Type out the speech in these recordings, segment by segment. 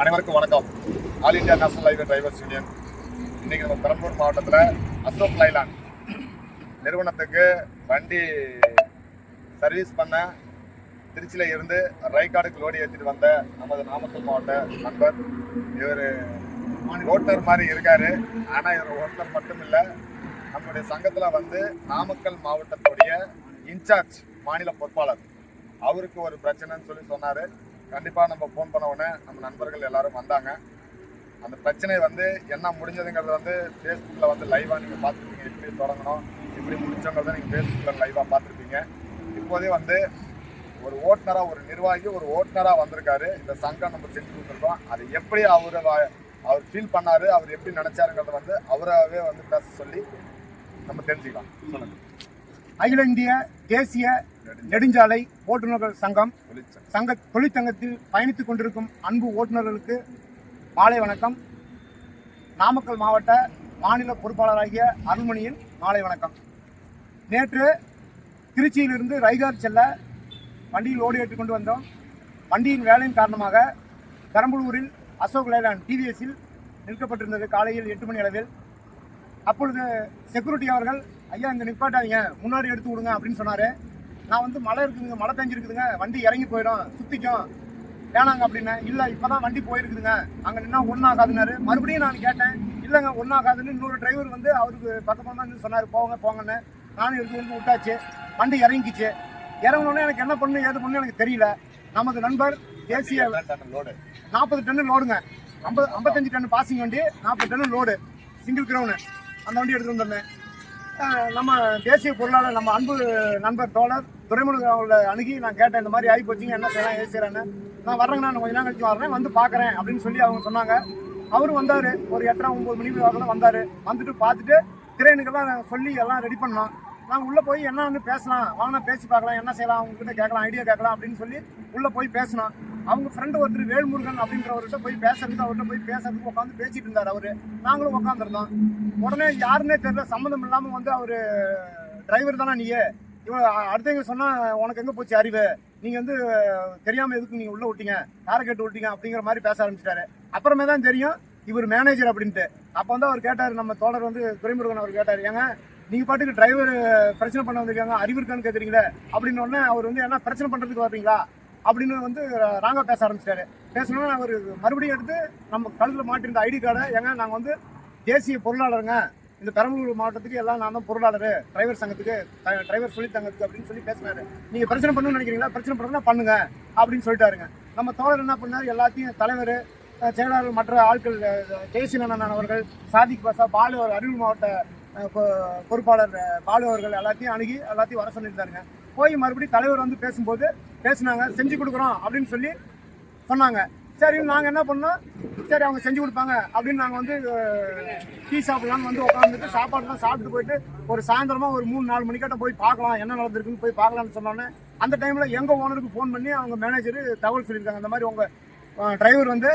அனைவருக்கும் வணக்கம். All India national highway drivers union இன்னைக்கு நம்ம பெரம்பலூர் மாவட்டத்தில் அசோக் லைலாண்ட் நிறுவனத்துக்கு வண்டி சர்வீஸ் பண்ண திருச்சியில் இருந்து ரைக்காடுக்கு லோடி ஏற்றிட்டு வந்த நமது நாமக்கல் மாவட்ட நண்பர். இவர் ஓட்டர் மாதிரி இருக்காரு. ஆனால் இவர் ஓட்டர் மட்டும் இல்லை நம்முடைய சங்கத்தில் வந்து நாமக்கல் மாவட்டத்துடைய இன்சார்ஜ் மாநில பொறுப்பாளர். அவருக்கு ஒரு பிரச்சனைன்னு சொல்லி சொன்னார். கண்டிப்பாக நம்ம ஃபோன் பண்ண உடனே நம்ம நண்பர்கள் எல்லாரும் வந்தாங்க. அந்த பிரச்சனை வந்து என்ன முடிஞ்சதுங்கிறத வந்து ஃபேஸ்புக்கில் வந்து லைவாக நீங்கள் பார்த்துருப்பீங்க. எப்படி தொடங்கணும் எப்படி முடிச்சோங்கிறத நீங்கள் ஃபேஸ்புக்கில் லைவாக பார்த்துருப்பீங்க. இப்போதே வந்து ஒரு ஓட்டுநராக ஒரு நிர்வாகி ஒரு ஓட்டுநராக வந்திருக்காரு. இந்த சங்கம் நம்ம செஞ்சு கொடுத்துருக்கோம். அது எப்படி அவர் அவர் ஃபீல் பண்ணாரு அவர் எப்படி நினச்சாருங்கிறத வந்து அவராகவே வந்து பேச சொல்லி நம்ம தெரிஞ்சுக்கலாம். சொல்லுங்கள் அகில இந்திய தேசிய நெடுஞ்சாலை ஓட்டுநர்கள் சங்கம் சங்க தொழிற்சங்கத்தில் பயணித்துக் கொண்டிருக்கும் அன்பு ஓட்டுநர்களுக்கு மாலை வணக்கம். நாமக்கல் மாவட்ட மாநில பொறுப்பாளராகிய அருள்மணியின் மாலை வணக்கம். நேற்று திருச்சியிலிருந்து ரைகார் செல்ல வண்டியில் ஓடி ஏற்றிக் கொண்டு வந்தோம். வண்டியின் வேலையின் காரணமாக பெரம்பலூரில் அசோக் லைலாண்ட் டிவிஎஸ்ஸில் நிற்கப்பட்டிருந்தது. காலையில் எட்டு மணி அளவில். அப்பொழுது செக்யூரிட்டி அவர்கள் ஐயா இங்கே நிப்பாட்டாதீங்க. முன்னாடி எடுத்து விடுங்க அப்படின்னு சொன்னார். நான் வந்து மழை இருக்குதுங்க மழை பெஞ்சிருக்குதுங்க. வண்டி இறங்கி போயிடும் சுத்திக்கும். வேணாங்க அப்படின்னேன் இல்லை இப்போதான் வண்டி போயிருக்குதுங்க. அங்கே நின்னா ஒன்றாகாதுனாரு மறுபடியும் நான் கேட்டேன் இல்லைங்க ஒன்றாகாதுன்னு இன்னொரு டிரைவர் வந்து அவருக்கு பக்கமாக இருந்து சொன்னார் போங்க போங்கன்னு. நானும் எடுத்து வந்து விட்டாச்சு. வண்டி இறங்கிச்சு. இறங்கினோடனே எனக்கு என்ன பண்ணு ஏது பண்ணு எனக்கு தெரியல. நமது நண்பர் தேசிய லோடு நாற்பது டன்னு லோடுங்க ஐம்பது ஐம்பத்தஞ்சு டன் பாசிங் வண்டி நாற்பது டன்னு லோடு சிங்கிள் கிரவுனு அந்த வண்டி எடுத்துட்டு வந்திருந்தேன். நம்ம தேசிய பொருளாளர் நம்ம அன்பு நண்பர் தோழர் துறைமுருகன் அவங்கள அணுகி நான் கேட்டேன் இந்த மாதிரி ஆகி போச்சுங்க என்ன செய்யலாம் ஏது செய்யறேன்னு நான் வர்றேங்க நான் கொஞ்ச நேரம் கழிச்சு வர்றேன் வந்து பார்க்குறேன் அப்படின்னு சொல்லி அவங்க சொன்னாங்க. அவரும் வந்தார். ஒரு எட்டரை ஒம்பது மணிக்கு வாக்கில் வந்தார். வந்துட்டு பார்த்துட்டு திரையனுக்கெல்லாம் சொல்லி எல்லாம் ரெடி பண்ணோம். நாங்கள் உள்ளே போய் என்னன்னு பேசலாம். வாங்கினா பேசி பார்க்கலாம் என்ன செய்யலாம் அவங்ககிட்ட கேட்கலாம் ஐடியா கேட்கலாம் அப்படின்னு சொல்லி உள்ளே போய் பேசினோம். அவங்க ஃப்ரெண்டு ஒருத்தர் வேல்முருகன் அப்படின்றவர்கிட்ட போய் பேசுறது அவர்கிட்ட போய் பேசுறதுக்கு உட்காந்து பேசிட்டு இருந்தார் அவர். நாங்களும் உட்காந்துருந்தோம் உடனே யாருன்னே தெரியல சம்மந்தம் இல்லாமல் வந்து அவர் டிரைவர் தானே நீயே? இவன் அடுத்தவங்க சொன்னால் உனக்கு எங்கே போச்சு அறிவு? நீங்கள் வந்து தெரியாமல் எதுக்கு நீங்கள் உள்ளே விட்டீங்க? யாரை கேட்டு விட்டீங்க அப்படிங்கிற மாதிரி பேச ஆரம்பிச்சிட்டாரு. அப்புறமே தான் தெரியும் இவர் மேனேஜர் அப்படின்ட்டு. அப்போ வந்து அவர் கேட்டார் நம்ம தோழர் வந்து துரைமுருகன் அவர் கேட்டார் ஏங்க நீங்கள் பாட்டுக்கு டிரைவர் பிரச்சனை பண்ண வந்திருக்காங்க அறிவு இருக்கான்னு கேட்குறீங்களே அப்படின்னு உடனே அவர் வந்து என்ன பிரச்சனை பண்ணுறதுக்கு வர்றீங்களா? அப்படின்னு வந்து ராங்காக பேச ஆரம்பிச்சிட்டாரு. பேசணும்னா அவர் மறுபடியும் எடுத்து நம்ம கழுத்தில் மாட்டிருந்த ஐடி கார்டை ஏங்க நாங்கள் வந்து தேசிய பொருளாளருங்க. இந்த பெரம்பலூர் மாவட்டத்துக்கு எல்லாம் நான் தான் பொருளாளர். டிரைவர் சங்கத்துக்கு டிரைவர் சொல்லி தங்கத்துக்கு அப்படின்னு சொல்லி பேசினாரு. நீங்கள் பிரச்சனை பண்ணணும்னு நினைக்கிறீங்களா? பிரச்சனை பண்ணுறதுனா பண்ணுங்க அப்படின்னு சொல்லிட்டாருங்க. நம்ம தோழர் என்ன பண்ணார்? எல்லாத்தையும் தலைவர் செயலாளர் மற்ற ஆட்கள் அஹ், அவர்கள் சாதிக் பாசா பாலு அவர் அரியலூர் மாவட்ட பொ- பொறுப்பாளர் பாலு அவர்கள் எல்லாத்தையும் அணுகி எல்லாத்தையும் வர சொல்லியிருந்தாருங்க. போய் மறுபடியும் தலைவர் வந்து பேசும்போது பேசுனாங்க செஞ்சு கொடுக்குறோம் அப்படின்னு சொல்லி சொன்னாங்க. சரி நாங்கள் என்ன பண்ணோம்? சரி அவங்க செஞ்சு கொடுப்பாங்க அப்படின்னு நாங்கள் வந்து டீ சாப்பிடலாம்னு வந்து உட்காந்துட்டு சாப்பாடுலாம் சாப்பிட்டு போயிட்டு ஒரு சாயந்தரமாக ஒரு மூணு நாலு மணிக்கிட்ட போய் பார்க்கலாம் என்ன நடந்திருக்குன்னு போய் பார்க்கலாம்னு சொன்னோன்னே அந்த டைமில் எங்கள் ஓனருக்கு ஃபோன் பண்ணி அவங்க மேனேஜர் தகவல் சொல்லியிருக்காங்க. அந்த மாதிரி உங்கள் டிரைவர் வந்து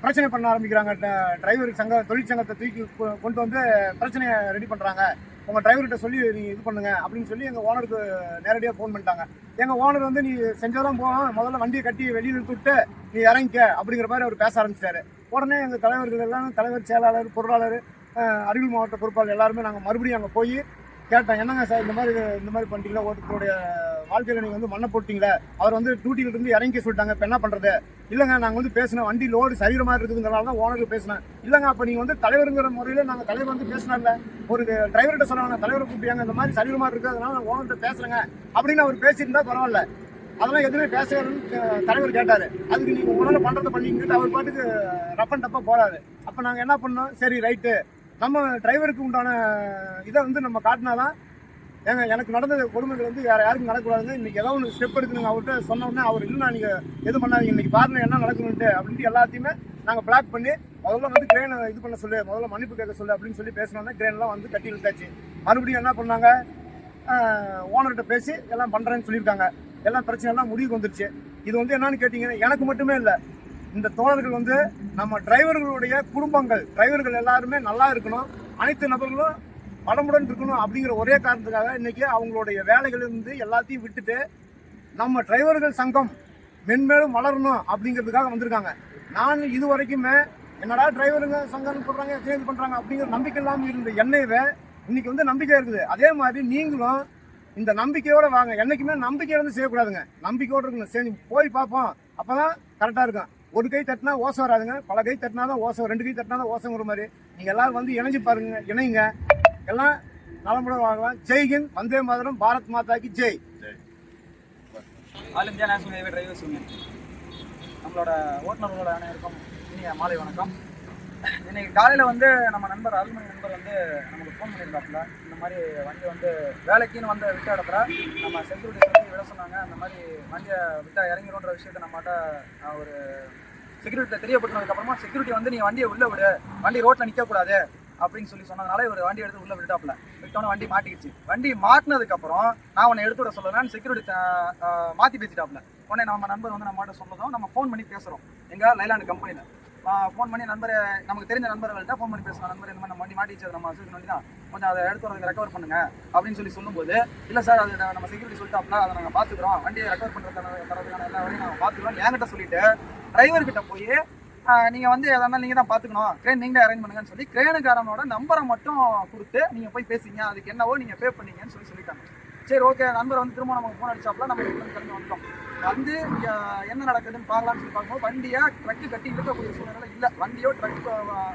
பிரச்சனை பண்ண ஆரம்பிக்கிறாங்க. டிரைவர் சங்க தொழிற்சங்கத்தை தூக்கி கொ- கொண்டு வந்து பிரச்சனையை ரெடி பண்ணுறாங்க உங்கள் டிரைவர்கிட்ட சொல்லி நீங்கள் இது பண்ணுங்க அப்படின்னு சொல்லி எங்கள் ஓனருக்கு நேரடியாக ஃபோன் பண்ணிட்டாங்க. எங்கள் ஓனர் வந்து நீ செஞ்சாலும் போவோம் முதல்ல வண்டியை கட்டி வெளியில் நிறுத்தி விட்டு நீ இறங்கிக்க அப்படிங்கிற மாதிரி அவர் பேச ஆரம்பிச்சிட்டாரு. உடனே எங்கள் தலைவர்கள் எல்லாம் தலைவர் செயலாளர் பொருளாளர் அஹ், அரியலூர் மாவட்ட பொறுப்பாளர் எல்லாருமே நாங்கள் மறுபடியும் அங்கே போய் கேட்டேன் என்னங்க சார் இந்த மாதிரி இந்த மாதிரி பண்ணிட்டீங்களா ஒருத்தருடைய வாழ்க்கையில் நீங்கள் வந்து மண்ணை போட்டீங்களே? அவர் வந்து டியூட்டியில இருந்து இறங்கி சொல்லிட்டாங்க. இப்போ என்ன பண்ணுறது இல்லைங்க நாங்கள் வந்து பேசினோம் வண்டி லோடு சரிகிற மாதிரி இருக்குதுங்கிறனால தான் ஓனருக்கு பேசினேன். இல்லைங்க அப்போ நீங்கள் வந்து தலைவருங்கிற முறையில் நாங்கள் தலைவர் வந்து பேசினார்ல ஒரு டிரைவர்கிட்ட சொன்னாங்க தலைவரை கூப்பிட்டாங்க இந்த மாதிரி சரிகிற மாதிரி இருக்குது அதனால நான் ஓனர்கிட்ட பேசுகிறேங்க அப்படின்னு அவர் பேசியிருந்தா பரவாயில்ல. அதெல்லாம் எதுவுமே பேசுகிறேன்னு தலைவர் கேட்டார். அதுக்கு நீங்கள் உடனே பண்ணுறதை பண்ணிக்கிட்டு அவர் பாட்டுக்கு ரஃப் அண்ட் டப்பாக போகிறாரு அப்போ நாங்கள் என்ன பண்ணோம்? சரி ரைட்டு நம்ம டிரைவருக்கு உண்டான இதை வந்து நம்ம காட்டினாதான் ஏங்க எனக்கு நடந்த கொடுமைகள் வந்து வேறு யாருக்கும் நடக்கக்கூடாதுன்னு இன்றைக்கி ஏதோ ஒன்று ஸ்டெப் எடுக்கணுங்க அவர்கிட்ட சொன்ன உடனே அவர் இல்லைனா நீங்கள் எது பண்ணாதீங்க இன்னைக்கு பாருங்க என்ன நடக்கணுன்ட்டு அப்படின்ட்டு எல்லாத்தையுமே நாங்கள் பிளாக் பண்ணி முதல்ல வந்து கிரேனை இது பண்ண சொல்லு முதல்ல மன்னிப்பு கேட்க சொல்லு அப்படின்னு சொல்லி பேசினோன்னே கிரேன்லாம் வந்து கட்டி இழுத்தாச்சு. மறுபடியும் என்ன பண்ணாங்க? ஓனர்கிட்ட பேசி எல்லாம் பண்ணுறேன்னு சொல்லியிருக்காங்க. எல்லாம் பிரச்சனை எல்லாம் முடிவுக்கு வந்துருச்சு. இது வந்து என்னன்னு கேட்டிங்கன்னா எனக்கு மட்டுமே இல்லை. இந்த தோழர்கள் வந்து நம்ம டிரைவர்களுடைய குடும்பங்கள் டிரைவர்கள் எல்லாருமே நல்லா இருக்கணும். அனைத்து நபர்களும் வளமுடன் இருக்கணும் அப்படிங்கிற ஒரே காரணத்துக்காக இன்றைக்கி அவங்களுடைய வேலைகள் இருந்து எல்லாத்தையும் விட்டுட்டு நம்ம டிரைவர்கள் சங்கம் மென்மேலும் வளரணும் அப்படிங்கிறதுக்காக வந்திருக்காங்க. நான் இது வரைக்குமே என்னடா டிரைவருங்க சங்கம் சொல்கிறாங்க சேஞ்ச் பண்ணுறாங்க அப்படிங்கிற நம்பிக்கை இல்லாமல் இருந்த என்னையவே இன்னைக்கு வந்து நம்பிக்கை இருக்குது. அதே மாதிரி நீங்களும் இந்த நம்பிக்கையோடு வாங்க. என்றைக்குமே நம்பிக்கை வந்து செய்யக்கூடாதுங்க. நம்பிக்கையோடு இருக்கணும். சரி போய் பார்ப்போம். அப்போ தான் கரெக்டாக இருக்கும். ஒரு கை தட்டினா ஓசை வராதுங்க. பல கை தட்டினா தான் ஓசை ரெண்டு கை தட்டினா தான் ஓசைங்கிற மாதிரி. நீங்கள் எல்லோரும் வந்து இணைஞ்சு பாருங்க இணைங்க. எல்லாம் நலமுடன் வாழலாம் ஜெய்ஹிந்த் வந்தே மாதிரம் பாரத் மாதாக்கு Jai. All India national highway drivers union நம்மளோட ஓட்டுநர்களோட அனைவருக்கும் இனிய மாலை வணக்கம். இன்னைக்கு காலையில் வந்து நம்ம நண்பர் அருள்மணி நண்பர் வந்து நமக்கு ஃபோன் பண்ணியிருந்தாப்புல இந்த மாதிரி வண்டி வந்து வேலைக்குன்னு வந்த விட்ட இடத்துல நம்ம செக்யூரிட்டி சொல்லி விட சொன்னாங்க. அந்த மாதிரி வண்டியை விட்டா இறங்கிடும்ன்ற விஷயத்தை நம்மகிட்ட ஒரு செக்யூரிட்டியில் தெரியப்படுத்தினதுக்கப்புறமா செக்யூரிட்டி வந்து நீ வண்டியை உள்ளே விடு. வண்டி ரோட்டில் நிற்கக்கூடாது அப்படின்னு சொல்லி சொன்னதுனால இவர் வண்டி எடுத்து உள்ள விட்டுட்டாப்ல விட்டோன்னே வண்டி மாட்டிக்கிச்சு. வண்டி மாட்டினதுக்கப்புறம் நான் உன்னை எடுத்து விட சொல்லலாம்னு செக்யூரிட்டி மாற்றி பேசிட்டாப்ல உடனே நம்ம நண்பர் வந்து நம்ம சொன்னதும் நம்ம ஃபோன் பண்ணி பேசுறோம். எங்கள் லைலாண்ட் கம்பெனியில் ஃபோன் பண்ணி நண்பர் நமக்கு தெரிஞ்ச நண்பர்கள்ட்ட ஃபோன் பண்ணி பேசுவோம் நண்பர் இந்த மாதிரி நம்ம வண்டி மாட்டிச்சு நம்ம அசோசியேஷன் வண்டி தான் கொஞ்சம் அதை எடுத்து வரதுக்கு ரெக்கவர் பண்ணுங்க அப்படின்னு சொல்லி சொல்லும்போது இல்லை சார் அது நம்ம செக்யூரிட்டி சொல்லிட்டாப்ல அதை நாங்கள் பார்த்துக்குறோம் வண்டியை ரெக்கவர் பண்ணுறதுக்கான தரதுக்கான எல்லா வரையும் நாங்கள் பார்த்துக்குறோம் என்கிட்ட சொல்லிட்டு டிரைவர் கிட்ட போய் நீங்கள் வந்து எதனா நீங்கள் தான் பார்த்துக்கணும் க்ரேன் நீங்களே அரேஞ்ச் பண்ணுங்கன்னு சொல்லி க்ரேனுக்காரனோட நம்பரை மட்டும் கொடுத்து நீங்கள் போய் பேசிங்க. அதுக்கு என்னவோ நீங்கள் பே பண்ணீங்கன்னு சொல்லி சொல்லிட்டாங்க. சரி ஓகே நண்பர் வந்து திரும்ப நமக்கு ஃபோன் அடிச்சாப்ல நம்ம கிளம்பி வந்துட்டோம். வந்து என்ன நடக்குதுன்னு பார்க்கலாம்னு சொல்லி பார்க்கும்போது வண்டியை ட்ரக்கு கட்டி இழுக்கக்கூடிய சூழ்நிலை இல்லை. வண்டியோ ட்ரக்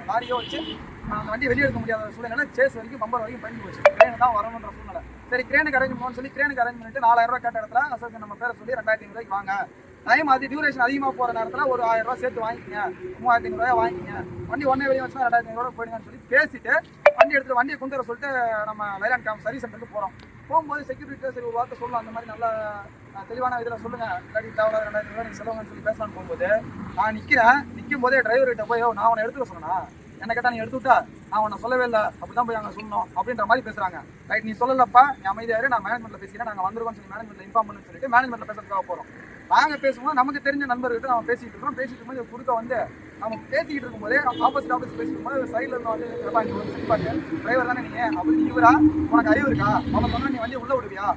லாரியோ வச்சு அந்த வண்டியை வெளியே எடுக்க முடியாத சூழ்நிலை சேஸ் வரைக்கும் பம்பர் வரைக்கும் பயந்து போச்சு. கிரேன் தான் வரணுன்ற சூழ்நிலை. சரி க்ரேனுக்கு அரேஞ்ச் பண்ணணும்னு சொல்லி க்ரேனுக்கு அரேஞ்ச் பண்ணிட்டு நாலாயிரம் ரூபாய் கேட்ட இடத்துல அசோசியேஷன் நம்ம பேரை சொல்லி ரெண்டாயிரத்தி ஐநூறுவாய்க்கு வாங்க. டைம் அது டியூரேஷன் அதிகமாக போகிற நேரத்தில் ஒரு ஆயிரம் ரூபா சேர்த்து வாங்கிக்கங்க. மூவாயிரத்தி ஐநூறுரூவா வாங்கிக்கங்க. வண்டி ஒன்றே வெளியே வச்சுனா ரெண்டாயிரத்தி ஐநூறுவா போயிடுங்கன்னு சொல்லி பேசிட்டு வண்டி எடுத்துகிட்டு வண்டியை கொண்டு வர சொல்லிட்டு நம்ம லைலாண்ட் கேம்ப் சர்வீஸ் சென்டருக்கு போகிறோம் போகும்போது செக்யூரிட்டியாக சரி ஒரு வார்த்தை சொல்லலாம் அந்த மாதிரி நல்ல தெளிவான இதில் சொல்லுங்கள் இல்லாட்டி தேவையில்லாத ரெண்டாயிரத்தி ரூபாய் நீங்கள் செலவுங்கன்னு சொல்லி பேசலான்னு போகும்போது நான் நிற்கிறேன் நிற்கும் போதே டிரைவர்கிட்ட போய் நான் உன்னை எடுத்துக்க சொன்னா என்ன கேட்டா நீ எடுத்து விட்டா நான் உன்னை சொல்லவே இல்லை. அப்படிதான் போய் நாங்கள் சொல்லணும் அப்படின்ற மாதிரி பேசுறாங்க. ரைட் நீ சொல்லலப்பா. நீ அமைதியாரு நான் மேனேஜ்மெண்ட்ல பேசிக்கிறேன். நாங்கள் வந்துருக்கோம்னு சொல்லி மேனேஜ்மெண்ட்ல இன்ஃபார்ம் பண்ணு சொல்லிட்டு மேனேஜ்மெண்ட்ல பேசுறதுக்காக போகிறோம் நாங்கள் பேசும்போது நமக்கு தெரிஞ்ச நண்பர்கிட்ட நம்ம பேசிட்டு இருக்கோம் பேசிட்டு இருக்கும்போது போது குறுக்க வந்து நம்ம பேசிக்கிட்டு இருக்கும்போதே ஆப்போசிட் ஆப்போசிட் பேசிட்டு இருக்கும்போது சைடில் இருந்து வந்து "ஏப்பா, வந்து டிரைவர் தானே நீங்க அப்படி இவரா? உனக்கு அறிவு இருக்கா? அவன் சொன்னா நீ வண்டி உள்ள விடுவியா?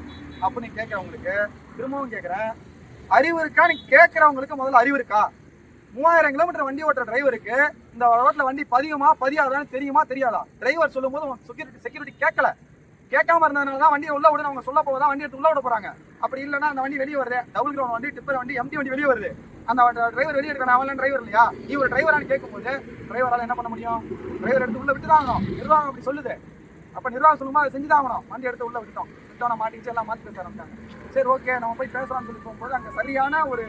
அப்படின்னு கேட்கறவங்களுக்கு திரும்பவும் கேட்குறேன். அறிவு இருக்கா? நீ கேட்கறவங்களுக்கு முதல்ல அறிவு இருக்கா? மூவாயிரம் கிலோமீட்டர் வண்டி ஓட்டுற டிரைவருக்கு இந்த ரோட்டில் வண்டி பதியுமா பதியாதான்னு தெரியுமா தெரியாதா? டிரைவர் சொல்லும்போது செக்யூரிட்டி செக்யூரிட்டி கேட்கல. கேட்காம இருந்ததுனால தான் வண்டியை உள்ள விட அவங்க சொல்ல தான் வண்டி எடுத்து உள்ள விட போறாங்க. அப்படி இல்லைன்னா அந்த வண்டி வெளியே வருது. டபுள் கிரவுண்ட் வண்டி டிப்பர் வண்டி எம்டி வண்டி வெளியே வருது. அந்த டிரைவர் வெளியே எடுக்கணும் அவன் டிரைவர் இல்லையா? நீ ஒரு டிரைவரானு கேட்கும்போது டிரைவரால் என்ன பண்ண முடியும்? டிரைவர் எடுத்து உள்ள விட்டு தான் ஆகணும். நிர்வாகம் அப்படி சொல்லுது. அப்போ நிர்வாகம் சொல்லுமா அதை செஞ்சு தான் ஆகணும். வண்டி எடுத்து உள்ள விட்டுட்டோம். விட்டோம் மாட்டிச்சு எல்லாம் மாற்றி பேச ஆரம்பிச்சாங்க சரி ஓகே நம்ம போய் பேசலாம்னு சொல்லி போகும்போது அங்கே சரியான ஒரு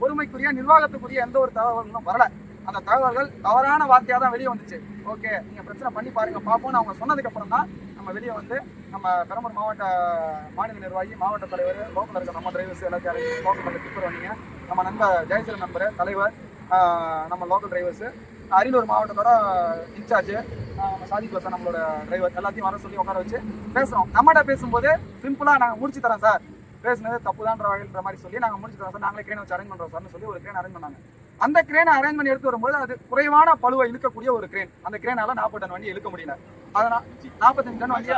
பொறுமைக்குரிய நிர்வாகத்துக்குரிய எந்த ஒரு தகவல்களும் வரல. அந்த தகவல்கள் தவறான வார்த்தையாக தான் வெளியே வந்துச்சு. ஓகே நீங்கள் பிரச்சனை பண்ணி பாருங்க பார்ப்போம்னு அவங்க சொன்னதுக்கப்புறம் தான் நம்ம வெளியே வந்து நம்ம பெரம்பூர் மாவட்ட மாநில நிர்வாகி மாவட்ட தலைவர் லோக்கல் இருக்க நம்ம டிரைவர்ஸ் எல்லாத்தையும் லோக்கல் லோக்கல் டிப்பர் வந்தீங்க. நம்ம நண்பர் ஜெயசீலன் நண்பர் தலைவர் நம்ம லோக்கல் டிரைவர்ஸ் அரியலூர் மாவட்டத்தோட இன்சார்ஜ் நம்ம சாதிக் பசா நம்மளோட டிரைவர் எல்லாத்தையும் வர சொல்லி உட்கார வச்சு பேசுகிறோம் நம்மகிட்ட பேசும்போது சிம்பிளாக நாங்கள் முடிச்சு தரோம் சார். பேசுனது தப்புதான்ற வகையில்ன்ற மாதிரி சொல்லி நாங்க முடிச்சு தரோம் சார் நாங்களே கிரேன் வச்சு அரேஞ்ச் பண்ணுறோம் சார்னு சொல்லி ஒரு கிரேன் அரேஞ்ச் பண்ணாங்க. அந்த கிரேனை அரேஞ்ச் பண்ணி எடுத்து வரும்போது அது குறைவான பழுவை இழுக்கக்கூடிய ஒரு கிரேன் அந்த கிரேனால நாற்பது டன் வண்டி இழுக்க முடியல. அதனால நாற்பத்தஞ்சு டன் வண்டி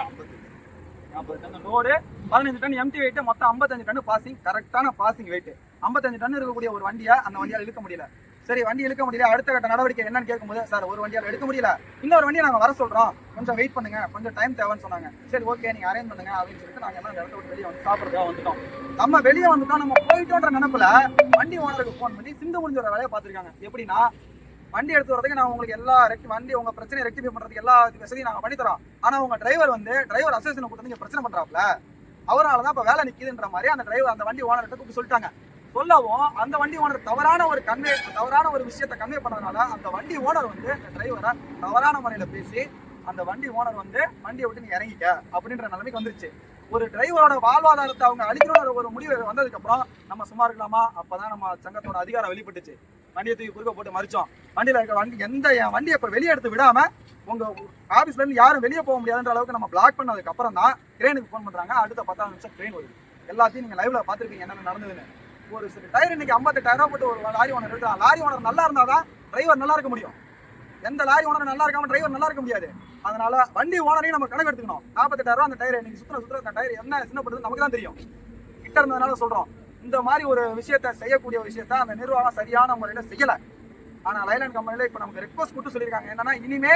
லோடு பதினஞ்சு டன் எம்டி வெயிட் மொத்தம் ஐம்பத்தஞ்சு டன் பாசிங் கரெக்டான பாசிங் வெயிட் ஐம்பத்தஞ்சு டன் இருக்கக்கூடிய ஒரு வண்டியை அந்த வண்டியால் இழுக்க முடியல. சரி வண்டி இழுக்க முடியல. அடுத்த கட்ட நடவடிக்கை என்னன்னு கேட்கும்போது சார் ஒரு வண்டியால் எடுக்க முடியல. இன்னொரு வண்டியை நாங்கள் வர சொல்றோம். கொஞ்சம் வெயிட் பண்ணுங்க. கொஞ்சம் டைம் தேவைன்னு சொன்னாங்க. சரி ஓகே நீங்க அரேஞ்ச் பண்ணுங்க அப்படின்னு சொல்லிட்டு நாங்கள் எல்லாம் இடத்த விட்டு வெளியே வந்து சாப்பிட்றதுக்காக வந்துட்டோம். நம்ம வெளியே வந்துட்டோம். நம்ம போயிட்டோன்ற நினப்பில் வண்டி ஓனருக்கு ஃபோன் பண்ணி சிந்து முடிஞ்சோட வேலையை பார்த்துருக்காங்க. எப்படின்னா வண்டி எடுத்து வரதுக்கு நான் உங்களுக்கு எல்லா ரெக்டி வண்டி உங்க பிரச்சனையை ரெக்டிஃபை பண்றதுக்கு எல்லா வசதியும் நாங்க பண்ணி தரோம். ஆனா உங்க டிரைவர் வந்து டிரைவர் அசோசியேஷன் கொடுத்து நீங்க பிரச்சனை பண்றாப்ல அவரால தான் இப்போ வேலை நிற்கிதுன்ற மாதிரி அந்த டிரைவர் அந்த வண்டி ஓனர்கிட்ட கூப்பிட்டு சொல்லிட்டாங்க. சொல்லவும் அந்த வண்டி ஓனர் தவறான ஒரு கன்வே தவறான ஒரு விஷயத்தை கன்வே பண்ணதுனால அந்த வண்டி ஓனர் வந்து அந்த டிரைவரை தவறான முறையில் பேசி அந்த வண்டி ஓனர் வந்து வண்டியை விட்டு நீ இறங்கிக்க அப்படின்ற நிலைமைக்கு வந்துருச்சு. ஒரு டிரைவரோட வாழ்வாதாரத்தை அவங்க அழிக்கணும்னு ஒரு முடிவு வந்ததுக்கப்புறம் நம்ம சும்மா இருக்கலாமா? அப்போதான் நம்ம சங்கத்தோட அதிகாரம் வெளிப்பட்டுச்சு. வண்டியை தூக்கி குறுக்க போட்டு மறிச்சோம். வண்டியில் இருக்க வண்டி எந்த என் வண்டியை இப்போ வெளியே எடுத்து விடாமல் உங்கள் ஆஃபீஸ்லேருந்து யாரும் வெளியே போக முடியாதுன்ற அளவுக்கு நம்ம பிளாக் பண்ணதுக்கப்புறம் தான் ட்ரெயினுக்கு ஃபோன் பண்ணுறாங்க அடுத்த பத்தாம் நிமிஷம் ட்ரெயின் வருது. எல்லாத்தையும் நீங்கள் லைவில் பார்த்துருக்கீங்க என்னென்ன நடந்ததுன்னு. ஒரு சில டயர் இன்னைக்கு ஐம்பத்தெட்டாயிரம் போட்டு ஒரு லாரி ஓனர் எடுக்கிறான். லாரி ஓனர் நல்லா இருந்தால் தான் டிரைவர் நல்லா இருக்க முடியும். எந்த லாரி ஓனர் நல்லா இருக்காமல் டிரைவர் நல்லா இருக்க முடியாது. அதனால வண்டி ஓனரையும் நம்ம கணக்கு எடுத்துக்கணும். நாற்பத்தெட்டாயிரம் அந்த டயர் இன்னைக்கு சுற்றுற சுற்றுற அந்த டயர் என்ன சின்னப்படுது நமக்கு தான் தெரியும். கிட்ட இருந்ததுனால சொல்கிறோம் இந்த மாதிரி ஒரு விஷயத்த செய்யக்கூடிய விஷயத்த அந்த நிர்வாகம் சரியான முறையில் செய்யலை. ஆனால் லைலண்ட் கம்பெனியில் இப்போ நமக்கு ரெக்வஸ்ட் கொடுத்து சொல்லியிருக்காங்க. என்னன்னா இனிமே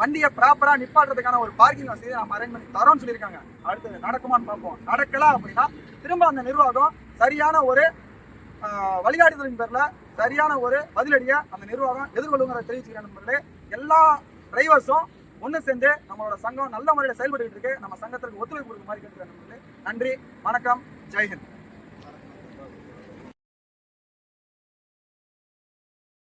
வண்டியை ப்ராப்பராக நிப்பாட்டுறதுக்கான ஒரு பார்க்கிங் வசதியை நம்ம அரேஞ்ச் பண்ணி தரோம்னு சொல்லியிருக்காங்க. அடுத்து நடக்குமான்னு பார்ப்போம். நடக்கல அப்படின்னா திரும்ப அந்த நிர்வாகம் சரியான ஒரு வழிகாட்டுதலின் பேரில் சரியான ஒரு பதிலடியை அந்த நிர்வாகம் எதிர்கொள்ளுங்கிறத தெரிவிச்சுக்கிறேன் நண்பர்களே. எல்லா டிரைவர்ஸும் ஒன்று சேர்ந்து நம்மளோட சங்கம் நல்ல முறையில் செயல்பட்டு இருக்கு. நம்ம சங்கத்திற்கு ஒத்துழைப்பு கொடுக்குற மாதிரி கேட்டுக்கிறேன் நன்றி வணக்கம் ஜெய்ஹிந்த்.